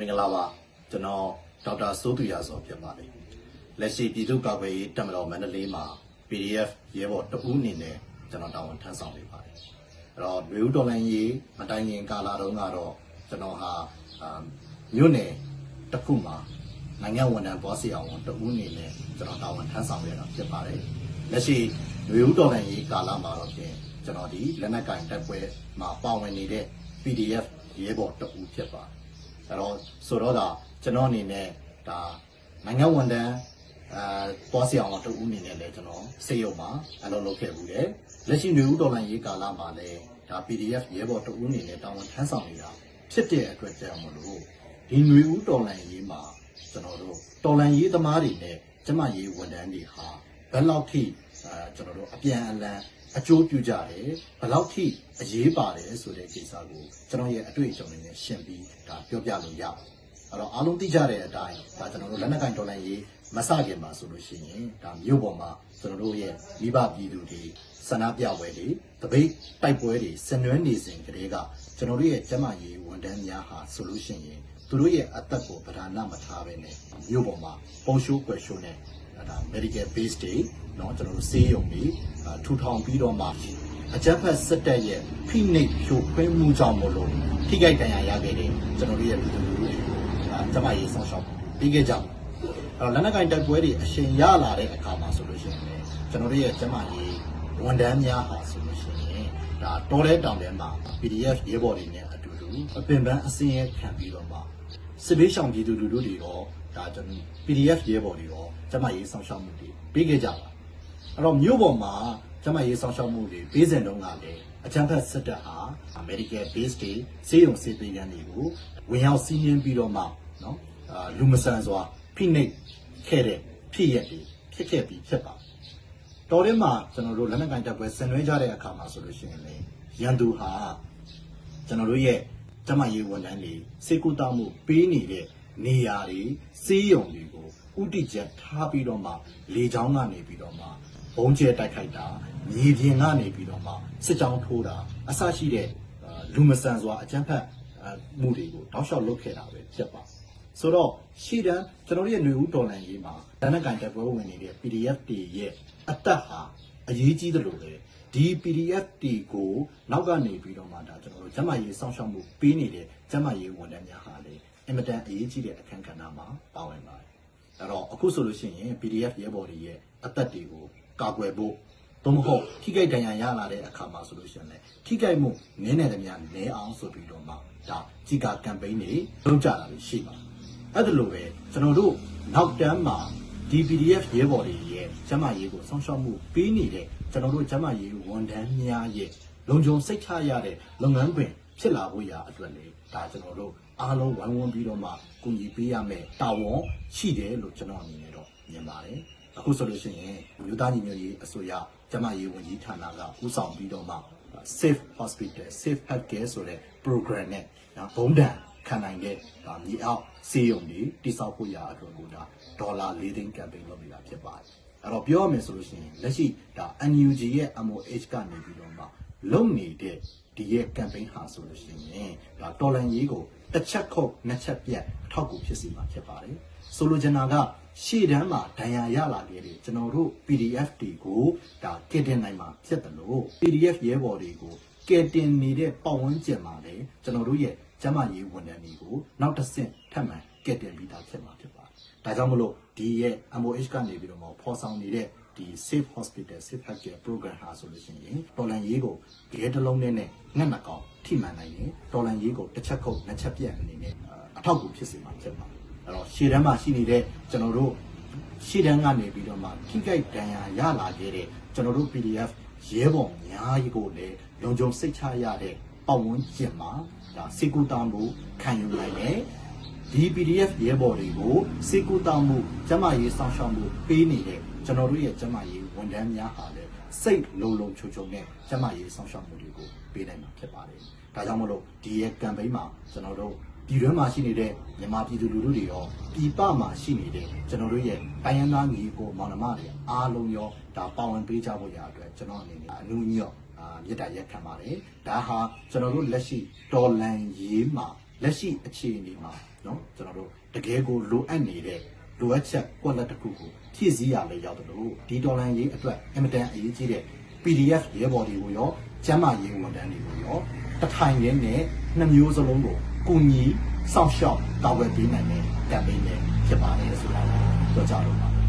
မင်္ဂလာပါကျွန်တော်ဒေါက်တာစိုးသူရစောဖြစ်ပါတယ်လက်ရှိပြည်သူ့ကာကွယ်ရေးတပ်မတော်မန္တလေးမှာ PDF ရဲဘော်တဦးအနေနဲ့ကျွန်တော်တာဝန်ထမ်းဆောင်နေပါတယ်အဲ့တော့လူဦးတော်လိုင်းရေးမတိုင်ခင်ကာလတုန်းကတော့ကျွန်တော်ဟာအာမြို့နယ်တစ်ခုမှာနိုင်ငံဝန်ထမ်းဘောစီအောင်တဦးအနေနဲ့ကျွန်တော်တာဝန်ထမ်းဆောင်ရတာဖြစ်ပါတယ်လက်ရှိလူဦးတော်လိုင်းရေးကာလမှာတော့ဖြင့်ကျွန်တော်ဒီလက်နက်ကင်တပ်ပွဲမှာပါဝင်နေတဲ့ PDF ရဲဘော်တဦးဖြစ်ပါတယ် အဲ့တော့ဆိုတော့ဒါကျွန်တော်အနေနဲ့ဒါနိုင်ငံဝန်ထမ်းအဲသွားစီအောင်တူဦးအနေနဲ့လည်းကျွန်တော်စေရုံမှာအလုပ်လုပ်ခဲ့ဘူးတယ်လက်ရှိနေဦးတော်လိုင်းရေးကာလမှာလည်းဒါ PDF ရဲဘော်တူဦးအနေနဲ့တာဝန်ထမ်းဆောင်နေတာဖြစ်တဲ့အတွက်ကြောင့်မလို့ဒီຫນွေဦးတော်လိုင်းရေးမှာကျွန်တော်တို့တော်လိုင်းရေးသမားတွေနဲ့ကျမရေးဝန်ထမ်းတွေဟာဘယ်လောက်ထိအဲကျွန်တော်တို့အပြန်အလှန် အကျိုးပြုကြတယ်ဘယ်လောက်ထိအရေးပါတယ်ဆိုတဲ့ကိစ္စကိုကျွန်တော်ရဲ့အတွေ့အကြုံတွေနဲ့ရှင်းပြီးဒါပြောပြလို့ရပါတယ်အဲ့တော့အားလုံးသိကြတဲ့အတိုင်းဒါကျွန်တော်တို့လက်နက်ကင်တော်လိုင်းရေးမစခင်မှာဆိုလို့ရှိရင်ဒါမြို့ပေါ်မှာကျွန်တော်တို့ရဲ့မိဘပြည်သူတွေဆန္ဒပြပွဲတွေတပိတ်တိုက်ပွဲတွေဆင်နွှဲနေစဉ်ကတည်းကကျွန်တော်တို့ရဲ့ကျမရေးဝန်ထမ်းများဟာဆိုလို့ရှိရင်သူတို့ရဲ့အသက်ကိုပဓာနမထားပဲနဲ့မြို့ပေါ်မှာပုံရှိုးကွယ်ရှိုးနဲ့ ဒါ medical base တွေเนาะကျွန်တော်တို့ဆေးရုံတွေအာထူထောင်ပြီးတော့မှအကြမ်းဖက်စစ်တပ်ရဲ့ဖိနှိပ်ဖြိုခွင်းမှုကြောင့်မလို့ထိခိုက်ဒဏ်ရာရခဲ့တဲ့ကျွန်တော်တို့ရဲ့ပြည်သူလူထုတွေအာကျမရေးဆောင်ရှောက်ပြီးခဲ့ကြတယ်အဲ့တော့လက်နက်ကင်တိုက်ပွဲတွေအရှင်ရလာတဲ့အခါမှာဆိုလို့ရှိရင်လည်းကျွန်တော်တို့ရဲ့ကျမရေးဝန်ထမ်းများဟာဆိုလို့ရှိရင်ဒါတော်တဲ့တောင်ထဲမှာ PDF ရဲဘော်တွေနဲ့အတူတူအပင်ပန်းအစင်းရဲခံပြီးတော့မှစစ်ဘေးရှောင်ပြည်သူလူထုတွေရော ဒါကျွန်တော် PDF ရဲဘော်တွေရောကျမရေးဆောင်ရှောက်မှုတွေပေးခဲ့ကြပါအဲ့တော့မြို့ပေါ်မှာကျမရေးဆောင်ရှောက်မှုတွေပေးစဉ်တုန်းကလည်းအချမ်းဖတ်စစ်တပ်ဟာ Medical Base တွေစေယုံစေပေးရန်တွေကိုဝင်ရောက်စီးနင်းပြီးတော့မှနော်လူမဆန်စွာဖိနှိပ်ခဲ့တဲ့ဖြစ်ရက်တွေဖြစ်ခဲ့ပြီးဖြစ်ပါတော်တဲ့မှာကျွန်တော်တို့လက်နက်ကိုင်တပ်ပွဲဆင်နွှဲကြတဲ့အခါမှာဆိုလို့ရှိရင်လေရန်သူဟာကျွန်တော်တို့ရဲ့ကျမရေးဝန်ထမ်းတွေစေကူတာမှုပေးနေတဲ့ နေရာတွေစေးရုံတွေကိုဥတီချက်ထားပြီးတော့မှလေချောင်းကနေပြီးတော့မှဘုံကျဲတိုက်ခိုက်တာမြေပြင်ကနေပြီးတော့မှစစ်ကြောင်းထိုးတာအဆရှိတဲ့အာလူမဆန်စွာအကြမ်းဖက်အာမှုတွေကိုတောက်လျှောက်လုပ်ခဲ့တာပဲဖြစ်ပါဆိုတော့ရှေ့တန်းကျွန်တော်တို့ရဲ့ຫນွေဦးတော်လန်ရေးမှာဒဏ္ဍကန်တက်ပွဲဝင်နေတဲ့ PDF တွေရဲ့အသက်ဟာအရေးကြီးတယ်လို့ပဲဒီ PDF တွေကိုနောက်ကနေပြီးတော့မှဒါကျွန်တော်တို့ကျမရေးစောင့်ရှောက်မှုပေးနေတဲ့ကျမရေးဝန်ထမ်းများဟာလေ အင်မတန်အရေးကြီးတဲ့အခန်းကဏ္ဍမှာပါဝင်ပါတယ်အဲ့တော့အခုဆိုလို့ရှိရင် PDF ရဲဘော်တွေရဲ့အသက်တွေကိုကာကွယ်ဖို့သို့မဟုတ်ထိခိုက်ဒဏ်ရာရလာတဲ့အခါမှာဆိုလို့ရှိရင်လည်းထိခိုက်မှုနည်းနယ်သမျှနည်းအောင်ဆိုပြီးတော့မှဒါကြီးကာကမ်ပိန်းတွေလုပ်ကြတာရှိပါတယ်အဲ့ဒါလိုပဲကျွန်တော်တို့နောက်တန်းမှာဒီ PDF ရဲဘော်တွေရဲ့ကျမရေးကိုဆောင်ရှောက်မှုပေးနေတဲ့ကျွန်တော်တို့ကျမရေးဝန်ထမ်းများရဲ့လုံခြုံစိတ်ချရတဲ့လုပ်ငန်းခွင် ဖြစ်လာဖို့ရာအတွက်လေဒါကျွန်တော်တို့အားလုံးဝိုင်းဝန်းပြီးတော့မှကူညီပေးရမယ်တာဝန်ရှိတယ်လို့ကျွန်တော်အနေနဲ့တော့မြင်ပါတယ်အခုဆိုလို့ရှိရင်မြို့သားညီညွတ်ရေးအစိုးရကျမရေးဝန်ကြီးဌာနကဦးဆောင်ပြီးတော့မှ safe hospital safe healthcare ဆိုတဲ့ program နဲ့နော်ဘုံတန်ခံနိုင်တဲ့ဒါမြေအောက်စေယုံတွေတိစောက်ဖို့ရာအတွက်ကိုဒါဒေါ်လာ၄သိန်း campaign လုပ်နေတာဖြစ်ပါတယ်အဲ့တော့ပြောရမယ်ဆိုလို့ရှိရင်လက်ရှိဒါ NUG ရဲ့ MOH ကနေပြီးတော့မှ လုံနေတဲ့ဒီရဲ့ campaign ဟာဆိုလို့ရှိရင်ဒါတော်လန်ရေးကိုတစ်ချက်ခုတ်နှစ်ချက်ပြတ်အထောက်အကူဖြစ်စီမှာဖြစ်ပါတယ်ဆိုလိုချင်တာကရှေ့တန်းမှာဒဏ်ရာရလာခဲ့တဲ့ကျွန်တော်တို့ PDF တွေကိုဒါကက်တင်နိုင်မှာဖြစ်တယ်လို့ PDF ရဲဘော်တွေကိုကယ်တင်နေတဲ့ပတ်ဝန်းကျင်မှာလည်းကျွန်တော်တို့ရဲ့ကျမရေးဝန်ထမ်းတွေကိုနောက်တစ်ဆင့်ထပ်မံကယ်တင်ပြီးသားဖြစ်မှာဖြစ်ပါတယ်။ ဒါကြောင့်မလို့ဒီရဲ့ MOH ကနေပြီးတော့မှဖော်ဆောင်နေတဲ့ဒီ Safe Hospital Safe Healthcare Program ဟာဆိုလို့ရှိရင်တော်လန်ရေးကိုရဲတစ်လုံးနဲ့နဲ့ငှက်နှကောင်ထိမှန်နိုင်တယ်တော်လန်ရေးကိုတစ်ချက်ခုတ်နှစ်ချက်ပြတ်အနေနဲ့အထောက်အကူဖြစ်စေမှာဖြစ်ပါတယ်။အဲ့တော့ရှေ့တန်းမှာရှိနေတဲ့ကျွန်တော်တို့ရှေ့တန်းကနေပြီးတော့မှခိကိုက်တန်ရာရလာခဲ့တဲ့ကျွန်တော်တို့ PDF ရဲဘော်များကြီးကိုလည်းလုံခြုံစိတ်ချရတဲ့ပတ်ဝန်းကျင်မှာဒါစေကူတောင်းမှုခံယူနိုင်တယ် ဒီ PDF ရဲဘော်တွေကိုစေကူတောင်းမှုကျမရေးဆောင်ရှောက်မှုပေးနေတဲ့ကျွန်တော်တို့ရဲ့ကျမရေးဝန်ထမ်းများဟာလည်းစိတ်လုံလုံချုံချုံနဲ့ကျမရေးဆောင်ရှောက်မှုတွေကိုပေးနိုင်မှာဖြစ်ပါတယ်ဒါကြောင့်မလို့ဒီရဲ့ campaign မှာကျွန်တော်တို့ပြည်တွင်းမှာရှိနေတဲ့မြန်မာပြည်သူလူထုတွေရောပြည်ပမှာရှိနေတဲ့ကျွန်တော်တို့ရဲ့တိုင်းရင်းသားညီကိုမောင်နှမတွေအားလုံးရောဒါပါဝင်ပေးကြဖို့ရအတွက်ကျွန်တော်အနေနဲ့အနူးညော့အာမြေတားရက်ခံပါတယ်ဒါဟာကျွန်တော်တို့လက်ရှိတော်လန်ရေးမှာလက်ရှိအခြေအနေမှာ နော်ကျွန်တော်တို့တကယ်ကိုလိုအပ်နေတဲ့လိုအပ်ချက်ကွက်လက်တစ်ခုကိုဖြည့်ဆည်းရလေရောက်တယ်လို့ဒီဒေါ်လာရေးအတွက်အင်မတန်အရေးကြီးတဲ့ PDF ရဲဘော်တွေကိုရောကျမ်းမာရေးဝန်ထမ်းတွေကိုရောတစ်ထိုင်ရင်းနဲ့နှစ်မျိုးစလုံးကိုကုညီစောင့်ရှောက်ကာဝယ်ပေးနိုင်တဲ့ campaign နဲ့ဖြစ်ပါတယ်ဆိုတာကိုပြောကြတော့ပါ